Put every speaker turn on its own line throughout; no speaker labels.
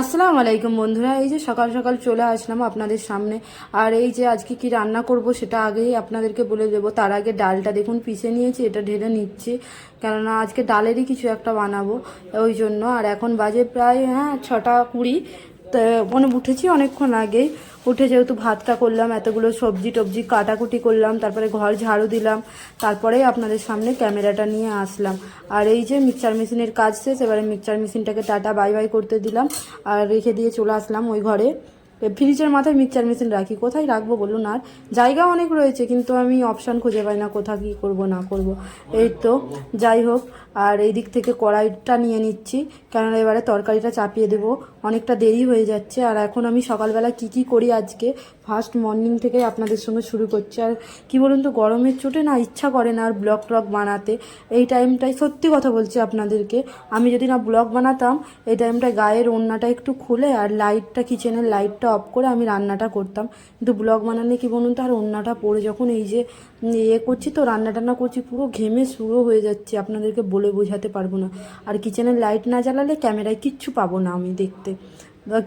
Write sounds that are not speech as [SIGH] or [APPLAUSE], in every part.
আসসালামু আলাইকুম বন্ধুরা, এই যে সকাল সকাল চলে আসলাম আপনাদের সামনে। আর এই যে আজকে কি রান্না করব সেটা আগেই আপনাদেরকে বলে দেবো। তার আগে ডালটা দেখুন, পিষে নিয়েছি, এটা ঢেলে নিচ্ছি। কেননা আজকে ডালেরই কিছু একটা বানাবো, ওই জন্য। আর এখন বাজে প্রায় হ্যাঁ ছটা কুড়ি। তো মানে উঠেছি অনেকক্ষণ আগেই। উঠে যেহেতু ভাতটা করলাম, এতগুলো সবজি টবজি কাটাকুটি করলাম, তারপরে ঘর ঝাড়ু দিলাম, তারপরে আপনাদের সামনে ক্যামেরাটা নিয়ে আসলাম। আর এই যে মিক্সচার মেশিনের কাজ শেষ, এবারে মিক্সচার মেশিনটাকে টাটা বাই বাই করতে দিলাম, আর রেখে দিয়ে চলে আসলাম ওই ঘরে। ফ্রিজের মাথায় মিক্সচার মেশিন রাখি। কোথায় রাখব বলুন? আর জায়গা অনেক রয়েছে, কিন্তু আমি অপশান খুঁজে পাই না কোথা কী করব, না করব। এই তো, যাই হোক, আর এই দিক থেকে কড়াইটা নিয়ে নিচ্ছি, কেননা এবারে তরকারিটা চাপিয়ে দেবো। অনেকটা দেরি হয়ে যাচ্ছে, আর এখন আমি সকালবেলা কি কি করি আজকে ফার্স্ট মর্নিং থেকে আপনাদের সঙ্গে শুরু করছি। আর কি বলুন তো গরমের চোটে না ইচ্ছা করে না আর ব্লগ ট্লগ বানাতে। এই টাইমটাই সত্যি কথা বলছি আপনাদেরকে, আমি যদি না ব্লগ বানাতাম, এই টাইমটায় গায়ের ওড়নাটা একটু খুলে আর লাইটটা, কিচেনের লাইটটা অফ করে আমি রান্নাটা করতাম। কিন্তু ব্লগ বানালে কি বলুন তো, আর ওড়নাটা পরে যখন এই যে ইয়ে করছি তো রান্না টান্না করছি, পুরো ঘেমে শুরু হয়ে যাচ্ছে, আপনাদেরকে বলে বোঝাতে পারব না। আর কিচেনের লাইট না জ্বালালে ক্যামেরায় কিচ্ছু পাবো না আমি দেখতে।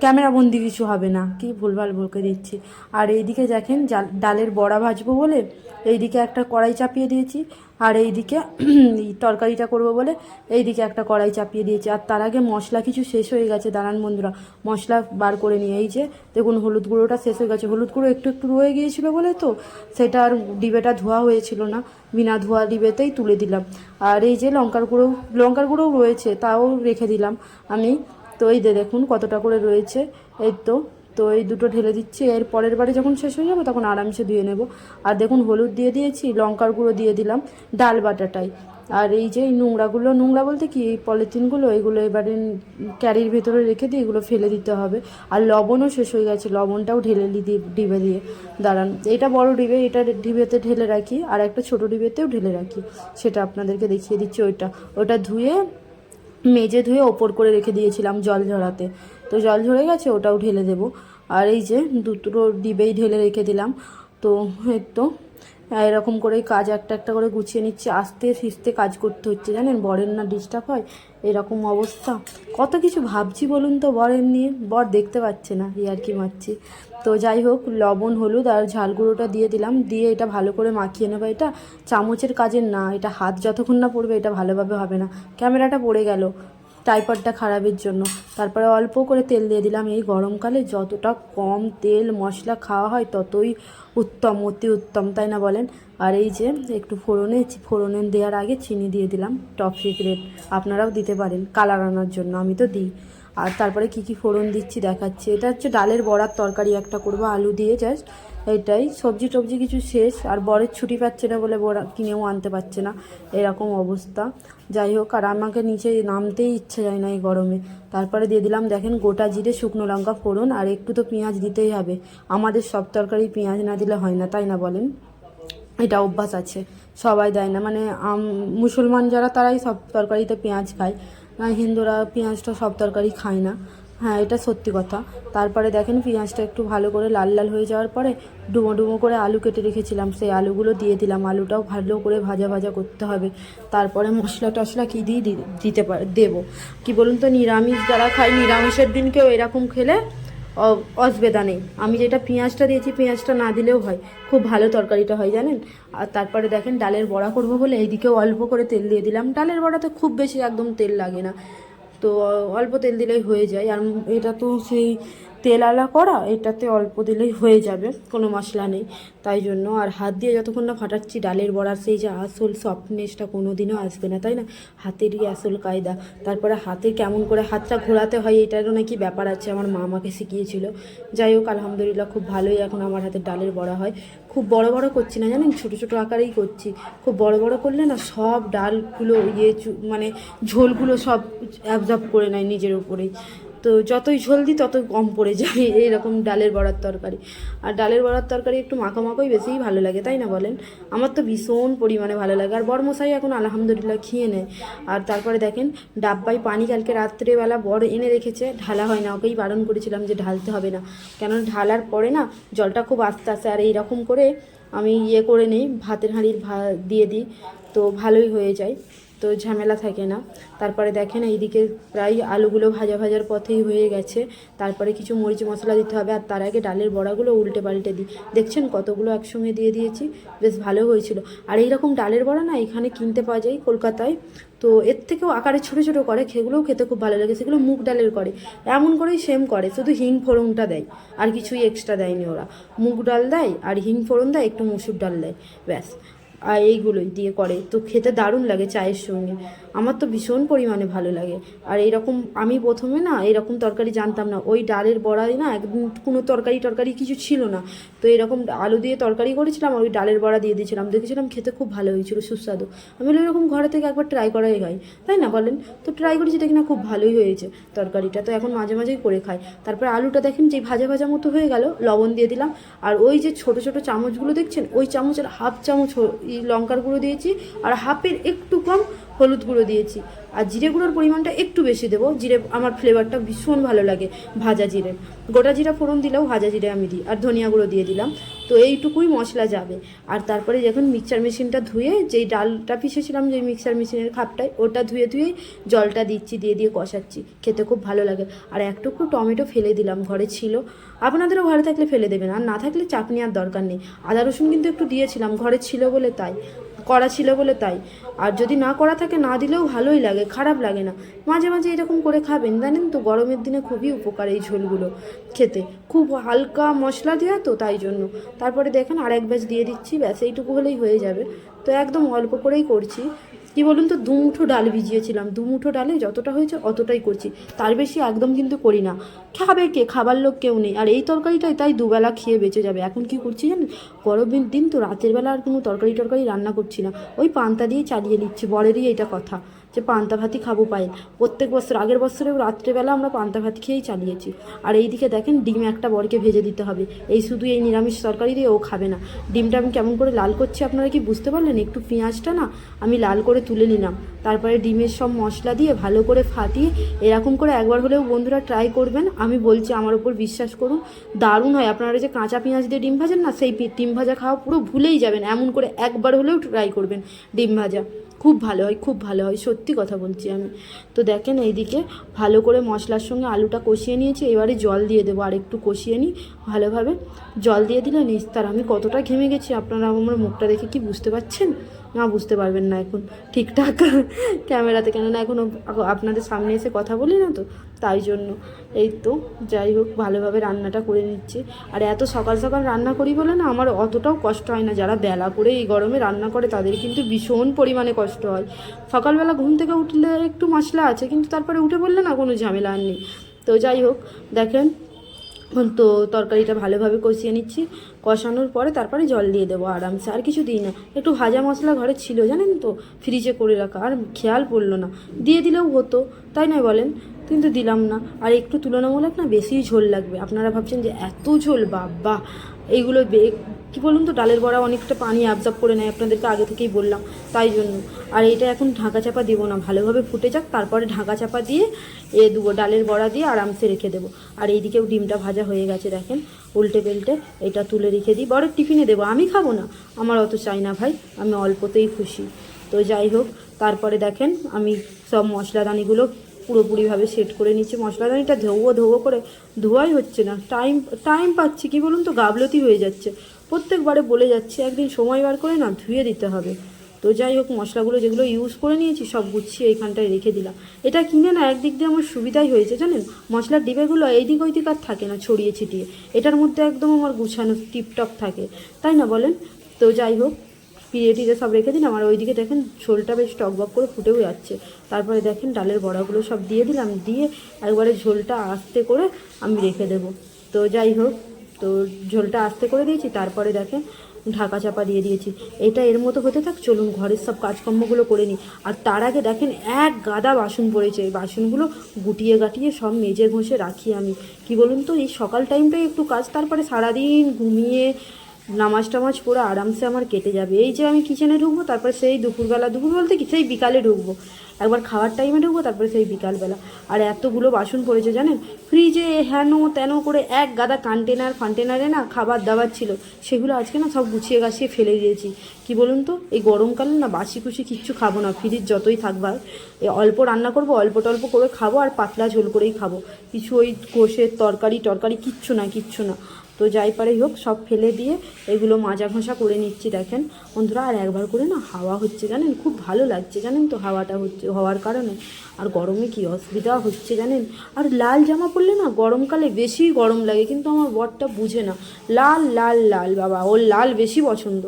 ক্যামেরা বন্দি কিছু হবে না, কি ভুলভাল বলকে দিচ্ছি। আর এইদিকে দেখেন ডালের বড়া ভাজবো বলে, এইদিকে একটা কড়াই চাপিয়ে দিয়েছি, আর এইদিকে এই তরকারিটা করব বলে, এইদিকে একটা কড়াই চাপিয়ে দিয়েছি। আর তার আগে মশলা কিছু শেষ হয়ে গেছে, দাঁড়ান বন্ধুরা, মশলা বার করে নিয়ে এই যে, দেখুন হলুদ গুঁড়োটা শেষ হয়ে গেছে। হলুদ গুঁড়ো একটু একটু রয়ে গিয়েছিল বলে তো, সেটা আর ডিবেটা ধোয়া হয়েছিল না। বিনা ধোয়া ডিবেতেই তুলে দিলাম। আর এই যে লঙ্কার গুঁড়ো, লঙ্কার গুঁড়োও রয়েছে, তাও রেখে দিলাম। আমি তো এই যে দেখুন কতটা করে রয়েছে। এই তো তো এই দুটো ঢেলে দিচ্ছি। এর পরের বারে যখন শেষ হয়ে যাবে তখন আরামসে ধুয়ে নেব। আর দেখুন হলুদ দিয়ে দিয়েছি, লঙ্কার গুঁড়ো দিয়ে দিলাম, ডাল বাটাটাই। আর এই যে নোংরাগুলো, নোংরা বলতে কি, এই পলিথিনগুলো, এগুলো এবারে ক্যারির ভেতরে রেখে দিয়ে এগুলো ফেলে দিতে হবে। আর লবণও শেষ হয়ে গেছে, লবণটাও ঢেলে দিই ডিবে দিয়ে। দাঁড়ান, এটা বড় ডিবে, এটা ডিবেতে ঢেলে রাখি, আর একটা ছোটো ডিবেতেও ঢেলে রাখি। সেটা আপনাদেরকে দেখিয়ে দিচ্ছি ওইটা। ওটা ধুয়ে মেজে ধুয়ে ওপর করে রেখে দিয়েছিলাম জল ঝরাতে। তো জল ঝরে গেছে, ওটাও ঢেলে দেব। আর এই যে দুটো ডিবেই ঢেলে রেখে দিলাম। তো এই তো, এরকম করেই কাজ একটা একটা করে গুছিয়ে নিচ্ছে। আস্তে সিস্তে কাজ করতে হচ্ছে, জানেন? বরের না ডিস্টার্ব হয় এরকম অবস্থা। কত কিছু ভাবছি বলুন তো বরের নিয়ে বর দেখতে পাচ্ছে না ইয়ার কি মারছি। তো যাই হোক, লবণ, হলুদ আর ঝাল গুঁড়োটা দিয়ে দিলাম, দিয়ে এটা ভালো করে মাখিয়ে নেব। এটা চামচের কাজের না, এটা হাত যতক্ষণ না পড়বে এটা ভালোভাবে হবে না। ক্যামেরাটা পড়ে গেল। টাইপডটা খারাপের জন্য। তারপরে অল্প করে তেল দিয়ে দিলাম। এই গরমকালে যতটা কম তেল মশলা খাওয়া হয়, ততই উত্তম, অতি উত্তম, তাই না বলেন? আর এই যে একটু ফোড়নে ফোড়নে দেওয়ার আগে চিনি দিয়ে দিলাম টপ সিক্রেট। আপনারাও দিতে পারেন, কালার আনার জন্য, আমি তো দিই। আর তারপরে কি কি ফোড়ন দিচ্ছি দেখাচ্ছি। এটা হচ্ছে ডালের বড়ার তরকারি, একটা করব আলু দিয়ে জাস্ট। এটাই। সবজি টবজি কিছু শেষ, আর বরের ছুটি পাচ্ছে না বলে বড়া কিনেও আনতে পারছে না। এরকম অবস্থা। যাই হোক, আর আমাকে নিচে নামতেই ইচ্ছে যায় না এই গরমে। তারপরে দিয়ে দিলাম, দেখেন গোটা জিরে শুকনো লঙ্কা ফোড়ন, আর একটু তো পেঁয়াজ দিতেই হবে। আমাদের সব তরকারি পেঁয়াজ না দিলে হয় না, তাই না বলেন? এটা অভ্যাস আছে, সবাই দেয় না। মানে মুসলমান যারা, তারাই সব তরকারিতে পেঁয়াজ খায়। আর হিন্দুরা পেঁয়াজটা সব তরকারি খায় না। হ্যাঁ এটা সত্যি কথা। তারপরে দেখেন পেঁয়াজটা একটু ভালো করে লাল লাল হয়ে যাওয়ার পরে ডুমো ডুমো করে আলু কেটে রেখেছিলাম। সেই আলুগুলো দিয়ে দিলাম। আলুটাও ভালো করে ভাজা ভাজা করতে হবে। তারপরে মশলা টশলা কী দিয়ে দিতে পারে দেবো। কি বলুন তো, নিরামিষ যারা খায়, নিরামিষের দিনকেও এরকম খেলে অসুবিধা নেই। আমি যেটা পেঁয়াজটা দিয়েছি, পেঁয়াজটা না দিলেও হয়। খুব ভালো তরকারিটা হয়, জানেন? আর তারপরে দেখেন ডালের বড়া করব বলে এইদিকেও অল্প করে তেল দিয়ে দিলাম। ডালের বড়াতে খুব বেশি একদম তেল লাগে না। তো অল্প তেল দিলেই হয়ে যায়। আর এটা তো সেই তেল আলা করা, এটাতে অল্প দিলেই হয়ে যাবে, কোনো মশলা নেই। তাই জন্য আর হাত দিয়ে যতক্ষণ না ফাটাচ্ছি, ডালের বড়ার সেই যে আসল সফটনেসটা কোনো দিনও আসবে না, তাই না? হাতেরই আসল কায়দা। তারপরে হাতে কেমন করে হাতটা ঘোরাতে হয়, এটারও নাকি ব্যাপার আছে, আমার মা আমাকে শিখিয়েছিল। যাই হোক, আলহামদুলিল্লাহ খুব ভালোই এখন আমার হাতে ডালের বড়া হয়। খুব বড় বড় করছি না, জানেন? ছোটো ছোটো আকারেই করছি। খুব বড় বড় করলে না সব ডালগুলো ইয়ে মানে ঝোলগুলো সব অ্যাবজর্ব করে নেয় নিজের উপরেই। তো যতই ঝোল দিই ততই কম পড়ে যায় এইরকম ডালের বড়ার তরকারি। আর ডালের বড়ার তরকারি একটু মাখা মাখাই বেশিই ভালো লাগে, তাই না বলেন? আমার তো ভীষণ পরিমাণে ভালো লাগে। আর বড়মশাই এখন আলহামদুলিল্লাহ খেয়ে নেয়। আর তারপরে দেখেন ডাব্বাই পানি কালকে রাত্রেবেলা বড় এনে রেখেছে, ঢালা হয় না, ওকেই বারণ করেছিলাম যে ঢালতে হবে না। কেননা ঢালার পরে না, জলটা খুব আস্তে আস্তে, আর এইরকম করে আমি ইয়ে করে নিই, ভাতের হাঁড়ির ভা, দিয়ে দিই, তো ভালোই হয়ে যায়। তো ঝামেলা থাকে না। তারপরে দেখেন এইদিকে প্রায় আলুগুলো ভাজা ভাজার পথেই হয়ে গেছে। তারপরে কিছু মরিচ মশলা দিতে হবে আর তার আগে ডালের বড়াগুলো উল্টে পাল্টে দিই। দেখছেন কতগুলো একসঙ্গে দিয়ে দিয়েছি, বেশ ভালো হয়েছিল। আর এইরকম ডালের বড়া না এখানে কিনতে পাওয়া যায় কলকাতায়। তো এর থেকেও আকারে ছোটো ছোটো করে, সেগুলোও খেতে খুব ভালো লাগে। সেগুলো মুগ ডালের করে। এমন করেই সেম করে, শুধু হিং ফোড়নটা দেয়। আর কিছুই এক্সট্রা দেয়নি ওরা। মুগ ডাল দেয় আর হিং ফোড়ন দেয়, একটু মুসুর ডাল দেয়। ব্যাস। আর এইগুলোই দিয়ে করে। তো খেতে দারুণ লাগে চায়ের সঙ্গে। আমার তো ভীষণ পরিমাণে ভালো লাগে। আর এইরকম আমি প্রথমে না এরকম তরকারি জানতাম না। ওই ডালের বড়াই না একদম কোনো তরকারি টরকারি কিছু ছিল না। তো এরকম আলু দিয়ে তরকারি করেছিলাম আর ওই ডালের বড়া দিয়ে দিয়েছিলাম। দেখেছিলাম খেতে খুব ভালো হয়েছিল, সুস্বাদু। আমি বলি এরকম ঘরে থেকে একবার ট্রাই করাই হয়। তাই না বলেন? তো ট্রাই করেছি দেখি না খুব ভালোই হয়েছে তরকারিটা। তো এখন মাঝে মাঝেই করে খাই। তারপর আলুটা দেখেন যে ভাজা ভাজা মতো হয়ে গেল, লবণ দিয়ে দিলাম। আর ওই যে ছোট ছোট চামচগুলো দেখছেন? ওই চামচের হাফ চামচ লঙ্কার গুঁড়ো দিয়েছি আর হাফের একটু কম হলুদ গুঁড়ো দিয়েছি। আর জিরে গুঁড়োর পরিমাণটা একটু বেশি দেবো। জিরে, আমার ফ্লেভারটা ভীষণ ভালো লাগে ভাজা জিরে। গোটা জিরা ফোড়ন দিলেও ভাজা জিরে আমি দিই। আর ধনিয়া গুঁড়ো দিয়ে দিলাম। তো এইটুকুই মশলা যাবে। আর তারপরে যখন মিক্সচার মেশিনটা ধুয়ে, যেই ডালটা পিষেছিলাম, যেই মিক্সচার মেশিনের খাপটায়, ওটা ধুয়ে ধুয়ে জলটা দিচ্ছি, দিয়ে দিয়ে কষাচ্ছি। খেতে খুব ভালো লাগে। আর একটুকু টমেটো ফেলে দিলাম, ঘরে ছিল। আপনাদেরও ঘরে থাকলে ফেলে দেবেন। আর না থাকলে চাটনি আর দরকার নেই। আদা রসুন কিন্তু একটু দিয়েছিলাম, ঘরে ছিল বলে তাই। করা ছিল বলে তাই। আর যদি না করা থাকে, না দিলেও ভালোই লাগে, খারাপ লাগে না। মাঝে মাঝে এরকম করে খাবেন, জানেন তো, গরমের দিনে খুবই উপকার এই ঝোলগুলো খেতে। খুব হালকা মশলা দেওয়া তো তাই জন্য। তারপরে দেখেন আর এক ব্যাচ দিয়ে দিচ্ছি, ব্যাস এইটুকু হলেই হয়ে যাবে। তো একদম অল্প করেই করছি। কি বলুন তো, দুমুঠো ডাল ভিজিয়েছিলাম। দুমুঠো ডালে যতটা হয়েছে অতটাই করছি। তার বেশি একদম কিন্তু করি না। খাবে কে? খাবার লোক কেউ নেই। আর এই তরকারিটাই তাই দুবেলা খেয়ে বেঁচে যাবে। এখন কি করছি জানেন? গরমের দিন তো রাতের বেলা আর কোনো তরকারি টরকারি রান্না করছি না। ওই পান্তা দিয়ে চালিয়ে নিচ্ছি। বরেরই এটা কথা। যে পান্তা ভাতই খাব পাই প্রত্যেক বছর, আগের বছরেও রাত্রেবেলা আমরা পান্তা ভাত খেয়েই চালিয়েছি। আর এইদিকে দেখেন ডিম একটা বরকে ভেজে দিতে হবে। এই শুধু এই নিরামিষ তরকারি দিয়ে ও খাবে না। ডিমটা আমি কেমন করে লাল করছি আপনারা কি বুঝতে পারলেন? একটু পেঁয়াজটা না আমি লাল করে তুলে নিলাম। তারপরে ডিমের সব মশলা দিয়ে ভালো করে ফাটিয়ে এরকম করে একবার হলেও বন্ধুরা ট্রাই করবেন। আমি বলছি, আমার ওপর বিশ্বাস করুন, দারুণ হয়। আপনারা যে কাঁচা পেঁয়াজ দিয়ে ডিম ভাজেন না, সেই ডিম ভাজা খাওয়া পুরো ভুলেই যাবেন। এমন করে একবার হলেও ট্রাই করবেন ডিম ভাজা। খুব ভালো হয়, খুব ভালো হয়, সত্যি কথা বলছি আমি। তো দেখেন এইদিকে ভালো করে মশলার সঙ্গে আলুটা কষিয়ে নিয়েছি, এবারে জল দিয়ে দেবো, আর একটু কষিয়ে নিই ভালোভাবে। জল দিয়ে দিলে নিস্তার, আমি কতটা ঘেমে গেছি, আপনারা আমার মুখটা দেখে কি বুঝতে পারছেন? না, বুঝতে পারবেন না এখন ঠিকঠাক [LAUGHS] ক্যামেরাতে, কেননা এখন আপনাদের সামনে এসে কথা বলি না তো, তাই জন্য। এই তো, যাই হোক, ভালোভাবে রান্নাটা করে নিচ্ছি। আর এত সকাল সকাল রান্না করি বলে না, আমার অতটাও কষ্ট হয় না। যারা বেলা করে এই গরমে রান্না করে, তাদের কিন্তু ভীষণ পরিমাণে কষ্ট হয়। সকালবেলা ঘুম থেকে উঠলে একটু মশলা আছে, কিন্তু তারপরে উঠে পড়লে না কোনো ঝামেলা আর নেই। তো যাই হোক, দেখেন তো তরকারিটা ভালোভাবে কষিয়ে নিচ্ছি। কষানোর পরে তারপরে জল দিয়ে দেবো আরামসে, আর কিছু দিই না। একটু ভাজা মশলা ঘরে ছিল, জানেন তো? ফ্রিজে করে রাখা, আর খেয়াল পড়ল না। দিয়ে দিলেও হতো, তাই নয় বলেন? কিন্তু দিলাম না। আর একটু তুলনামূলক না বেশি ঝোল লাগবে। আপনারা ভাবছেন যে এত ঝোল, বাবা! এইগুলো কি বলুন তো, ডালের বড়া অনেকটা পানি অ্যাবজর্ব করে নেয়, আপনাদেরকে আগে থেকেই বললাম, তাই জন্য। আর এটা এখন ঢাকা চাপা দেবো না, ভালোভাবে ফুটে যাক, তারপরে ঢাকা চাপা দিয়ে এ দেবো ডালের বড়া দিয়ে আরামসে রেখে দেবো। আর এইদিকেও ডিমটা ভাজা হয়ে গেছে, দেখেন, উল্টে বেল্টে এটা তুলে রেখে দিই। বড় টিফিনে দেবো, আমি খাব না, আমার অত চাই না ভাই, আমি অল্পতেই খুশি। তো যাই হোক, তারপরে দেখেন, আমি সব মশলাদানিগুলো পুরোপুরিভাবে সেট করে নিচ্ছি। মশলাদানিটা ধোবো ধোবো করে, ধোয়াই হচ্ছে না, টাইম টাইম পাচ্ছি, কি বলুন তো, গাবলতি হয়ে যাচ্ছে। প্রত্যেকবারে বলে যাচ্ছি, একদিন সময় বার করে না ধুয়ে দিতে হবে। তো যাই হোক, মশলাগুলো যেগুলো ইউজ করে নিয়েছি, সব গুছিয়ে এইখানটায় রেখে দিলাম। এটা কিনে না একদিক দিয়ে আমার সুবিধাই হয়েছে, জানেন? মশলার ডিবেগুলো এইদিক ওইদিক আর থাকে না, ছড়িয়ে ছিটিয়ে। এটার মধ্যে একদম আমার গুছানো টিপটপ থাকে। তাই না বলেন? তো যাই হোক পিড়ে টিড়ে সব রেখে দিলাম। আর ওইদিকে দেখেন, ঝোলটা বেশ টকবক করে ফুটেও যাচ্ছে। তারপরে দেখেন, ডালের বড়াগুলো সব দিয়ে দিলাম। দিয়ে একবারে ঝোলটা আস্তে করে আমি রেখে দেবো। তো যাই হোক তো ঝোলটা আস্তে করে দিয়েছি, তারপরে দেখেন ঢাকা চাপা দিয়ে দিয়েছি। এটা এর মতো হতে থাক, চলুন ঘরের সব কাজকর্মগুলো করে নিই। আর তার আগে দেখেন এক গাদা বাসন পড়েছে, এই বাসনগুলো গুটিয়ে গাটিয়ে সব মেজে ঘষে রাখি আমি। কি বলুন তো, এই সকাল টাইমটাই একটু কাজ, তারপরে সারাদিন ঘুমিয়ে নামাজ টামাজ পড়ে আরামসে আমার কেটে যাবে। এই যে আমি কিচেনে ঢুকবো, তারপরে সেই দুপুরবেলা দুপুর বলতে কি, সেই বিকালে ঢুকবো। একবার খাওয়ার টাইমে ঢুকবো, তারপরে সেই বিকালবেলা। আর এতগুলো বাসন পড়েছে জানেন? ফ্রিজে হেন তেন করে এক গাদা কন্টেনার ফান্টেনারে না খাবার দাবার ছিল। সেগুলো আজকে না সব গুছিয়ে গাছিয়ে ফেলে দিয়েছি। কি বলুন তো? এই গরমকালে না বাসি কুসি কিচ্ছু খাব না। ফ্রিজ যতই থাকবে এই অল্প রান্না করব, অল্প টল্প করে খাব আর পাতলা ঝোল করেই খাব। কিছু ওই কোষের তরকারি টরকারি কিচ্ছু না কিচ্ছু না। তো যাই পারেই হোক, সব ফেলে দিয়ে এগুলো মাজা ঘষা করে নিচ্ছি, দেখেন। বন্ধুরা, আর একবার করে না হাওয়া হচ্ছে, জানেন? খুব ভালো লাগছে, জানেন তো হাওয়াটা হচ্ছে, হওয়ার কারণে। আর গরমে কি অসুবিধা হচ্ছে, জানেন? আর লাল জামা পরলে না গরমকালে বেশি গরম লাগে, কিন্তু আমার বরটা বুঝে না। লাল লাল লাল, বাবা, ওর লাল বেশি পছন্দ।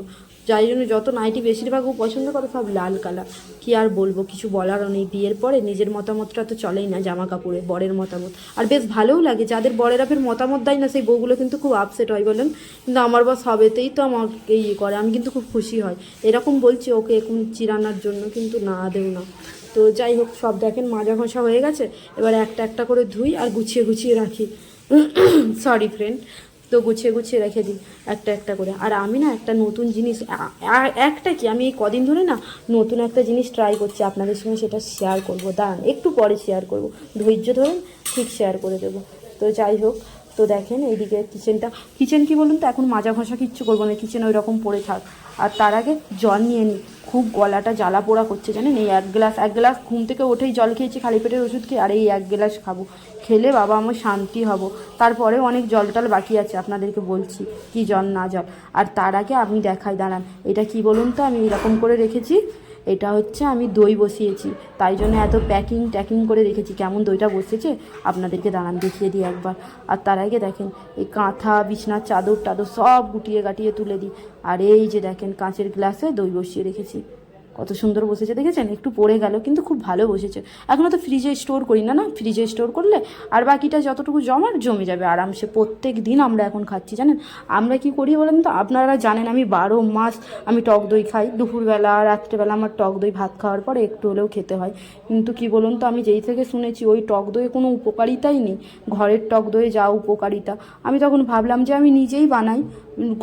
যাই জন্য যত নাইটি বেশিরভাগ ও পছন্দ করে সব লাল কালার। কি আর বলব, কিছু বলারও নেই। বিয়ের পরে নিজের মতামতটা তো চলেই না জামা কাপড়ে বরের মতামত। আর বেশ ভালোও লাগে, যাদের বরেরা ফের মতামত দেয় না, সেই বউগুলো কিন্তু খুব আপসেট হয় বলেন। কিন্তু আমার বস হবেতেই তো আমাকে ইয়ে করে, আমি কিন্তু খুব খুশি হয় এরকম বলছি ওকে এখন চিরানোর জন্য কিন্তু না দেও না। তো যাই হোক, সব দেখেন, মাজা ঘষা হয়ে গেছে। এবার একটা একটা করে ধুই আর গুছিয়ে গুছিয়ে রাখি। [COUGHS] সরি ফ্রেন্ড তো গুছিয়ে গুছিয়ে রেখে দিই, একটা একটা করে। আর আমি না একটা নতুন জিনিস একটা কি, আমি এই কদিন ধরে না নতুন একটা জিনিস ট্রাই করছি, আপনাদের সঙ্গে সেটা শেয়ার করব। দাঁড়ান, একটু পরে শেয়ার করব। ধৈর্য ধরেন, ঠিক শেয়ার করে দেবো। তো যাই হোক, তো দেখেন এইদিকে কিচেনটা কিচেন কি বলুন তো, এখন মাজা ঘষা কিচ্ছু করব না কিচেন ওই রকম পড়ে থাক। আর তার আগে জল নিয়ে নিই খুব গলাটা জ্বালা পোড়া করছে, জানেন? এই এক গ্লাস এক গ্লাস ঘুম থেকে উঠেই জল খেয়েছি, খালি পেটের ওষুধ খেয়ে, আর এই এক গ্লাস খাব। খেলে বাবা আমার শান্তি হব। তারপরে অনেক জল টল বাকি আছে, আপনাদেরকে বলছি, কি জল না জল। আর তার আগে আমি দেখাই, দাঁড়ান। এটা কি বলুন তো? আমি এরকম করে রেখেছি। এটা হচ্ছে আমি দই বসিয়েছি। তাই জন্য এত প্যাকিং ট্যাকিং করে রেখেছি। কেমন দইটা বসেছে? আপনাদেরকে দাঁড়ান, দেখিয়ে দিই একবার। আর তার আগে দেখেন, এই কাঁথা বিছনার চাদর টাদর সব গুটিয়ে গাটিয়ে তুলে দিই। আর এই যে দেখেন, কাঁচের গ্লাসে দই বসিয়ে রেখেছি। কত সুন্দর বসেছে, দেখেছেন? একটু পড়ে গেল, কিন্তু খুব ভালো বসেছে। এখনও তো ফ্রিজে স্টোর করি না না? ফ্রিজে স্টোর করলে আর বাকিটা যতটুকু জমার, জমে যাবে। আরামসে প্রত্যেক দিন আমরা এখন খাচ্ছি, জানেন? আমরা কি করি বলেন তো? আপনারা জানেন আমি বারো মাস আমি টক দই খাই। দুপুরবেলা, রাত্রেবেলা আমার টক দই ভাত খাওয়ার পরে একটু হলেও খেতে হয়। কিন্তু কি বলুন তো, আমি যেই থেকে শুনেছি ওই টক দইয়ে কোনো উপকারিতাই নেই। ঘরের টক দইয়ে যা উপকারিতা। আমি তখন ভাবলাম যে আমি নিজেই বানাই।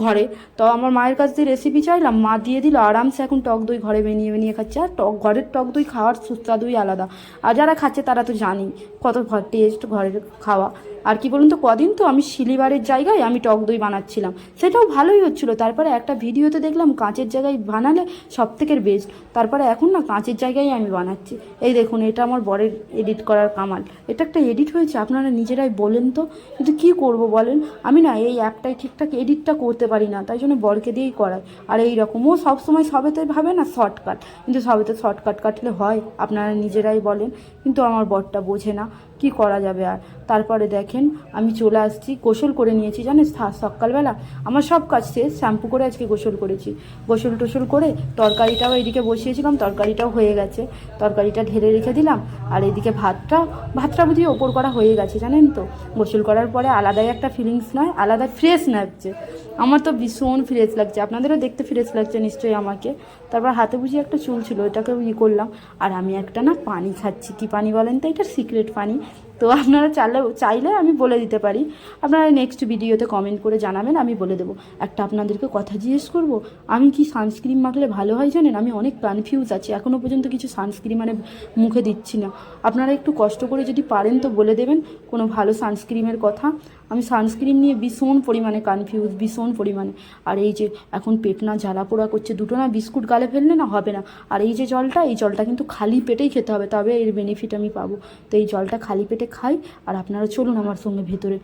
ঘরে। তো আমার মায়ের কাছ দিয়ে রেসিপি চাইলাম, মা দিয়ে দিল, আরামসে এখন টক দই ঘরে বানিয়ে বানিয়ে খাচ্ছে। আর টক ঘরের টক দই খাওয়ার সুস্বাদুই আলাদা। আর যারা খাচ্ছে তারা তো জানি কত টেস্ট ঘরের খাওয়া। আর কি বলুন তো, কদিন তো আমি শিলিবারের জায়গায় আমি টক দই বানাচ্ছিলাম। সেটাও ভালোই হচ্ছিল। তারপরে একটা ভিডিওতে দেখলাম কাঁচের জায়গায় বানালে সব থেকে বেস্ট তারপরে এখন না কাঁচের জায়গায় আমি বানাচ্ছি। এই দেখুন, এটা আমার বরের এডিট করার কামাল। এটা একটা এডিট হয়েছে, আপনারা নিজেরাই বলেন তো। কিন্তু কী করব বলেন? আমি না এই অ্যাপটাই ঠিকঠাক এডিটটা করতে পারি না, তাই জন্য বরকে দিয়েই করাই। আর এই রকমও ও সবসময় সবেতে ভাবে না শর্টকাট কিন্তু সবেতে শর্টকাট কাটলে হয়, আপনারা নিজেরাই বলেন। কিন্তু আমার বরটা বোঝে না। কি করা যাবে আর? তারপরে দেখেন, আমি চলে আসছি, গোসল করে নিয়েছি, জানিস সকালবেলা আমার সব কাজ শেষ, শ্যাম্পু করে আজকে গোসল করেছি। গোসল টোসল করে তরকারিটাও এদিকে বসিয়েছিলাম, তরকারিটাও হয়ে গেছে। তরকারিটা ঢেলে রেখে দিলাম, আর এদিকে ভাতটা ভাতটা বুঝি ওপর করা হয়ে গেছে, জানেন তো? গোসল করার পরে আলাদাই একটা ফিলিংস নয়, আলাদা ফ্রেশ লাগছে। আমার তো ভীষণ ফ্রেশ লাগছে, আপনাদেরও দেখতে ফ্রেশ লাগছে নিশ্চয়ই আমাকে। তারপর হাতে বুঝি একটা চুল ছিল ওটাকেও ই করলাম, আর আমি একটা না পানি খাচ্ছি, কি পানি বলেন তো? এটা সিক্রেট পানি। Amen. তো আপনারা চাইলে চাইলে আমি বলে দিতে পারি। আপনারা নেক্সট ভিডিওতে কমেন্ট করে জানাবেন, আমি বলে দেবো। একটা আপনাদেরকে কথা জিজ্ঞেস করব, আমি কি সানস্ক্রিন মাখলে ভালো হয় জানেন? আমি অনেক কনফিউজ আছি এখনও পর্যন্ত কিছু সানস্ক্রিন মানে মুখে দিচ্ছি না। আপনারা একটু কষ্ট করে যদি পারেন তো বলে দেবেন, কোনো ভালো সানস্ক্রিমের কথা। আমি সানস্ক্রিন নিয়ে ভীষণ পরিমাণে কনফিউজ ভীষণ পরিমাণে। আর এই যে এখন পেট না জ্বালা পোড়া করছে, দুটো না বিস্কুট গালে ফেললে না হবে না। আর এই যে জলটা, এই জলটা কিন্তু খালি পেটেই খেতে হবে, তবে এর বেনিফিট আমি পাবো। তো এই জলটা খালি পেটে খাই, আর আপনারা চলুন আমার সঙ্গে ভেতরে।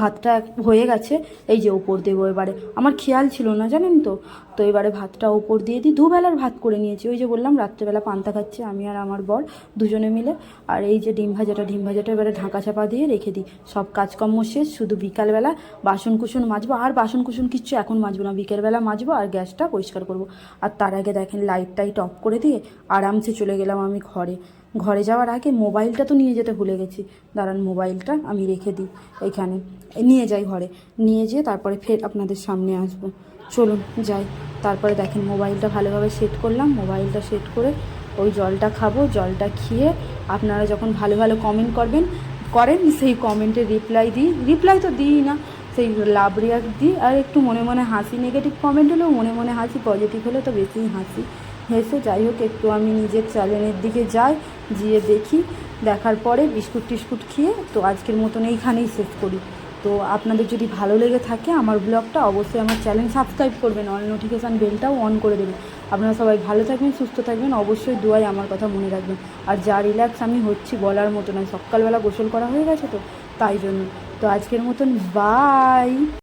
ভাতটা হয়ে গেছে, এই যে ওপর দেবো এবারে। আমার খেয়াল ছিল না, জানেন তো? তো এবারে ভাতটা ওপর দিয়ে দিই, দুবেলার ভাত করে নিয়েছি। ওই যে বললাম, রাত্রেবেলা পান্তা খাচ্ছি আমি আর আমার বর দুজনে মিলে। আর এই যে ডিম ভাজাটা ডিম ভাজাটা এবারে ঢাকা চাপা দিয়ে রেখে দিই। সব কাজকর্ম শেষ, শুধু বিকালবেলা বাসন কুসন মাজবো। আর বাসন কুসন কিচ্ছু এখন মাজবো না, বিকেলবেলা মাজবো আর গ্যাসটা পরিষ্কার করব। আর তার আগে দেখেন লাইট টাইট অফ করে দিয়ে আরামসে চলে গেলাম আমি ঘরে। ঘরে যাওয়ার আগে মোবাইলটা তো নিয়ে যেতে ভুলে গেছি। দাঁড়ান, মোবাইলটা আমি রেখে দিই এইখানে নিয়ে যাই ঘরে। নিয়ে যেয়ে তারপরে ফের আপনাদের সামনে আসব। চলুন, যাই। তারপরে দেখেন মোবাইলটা ভালোভাবে সেট করলাম। মোবাইলটা সেট করে ওই জলটা খাব, জলটা খেয়ে আপনারা যখন ভালো ভালো কমেন্ট করবেন, করেন, সেই কমেন্টে রিপ্লাই দিই। রিপ্লাই তো দিই না, সেই লাভ রিয়াক্ট দিই। আর একটু মনে মনে হাসি নেগেটিভ কমেন্ট হলেও মনে মনে হাসি পজিটিভ হলে তো বেশিই হাসি। হেসে যাই হোক, একটু আমি নিজের চ্যানেলের দিকে যাই, গিয়ে দেখি। দেখার পরে বিস্কুট টিস্কুট খেয়ে তো আজকের মতন এইখানেই শেষ করি। তো আপনাদের যদি ভালো লেগে থাকে আমার ব্লগটা, অবশ্যই আমার চ্যানেল সাবস্ক্রাইব করবেন অল নোটিফিকেশান বেলটাও অন করে দেবেন। আপনারা সবাই ভালো থাকবেন, সুস্থ থাকবেন, অবশ্যই দোয়াই আমার কথা মনে রাখবেন। আর যা রিল্যাক্স আমি হচ্ছি বলার মতো নয়, সকালবেলা গোসল করা হয়ে গেছে তো, তাই জন্য। তো আজকের মতন বাই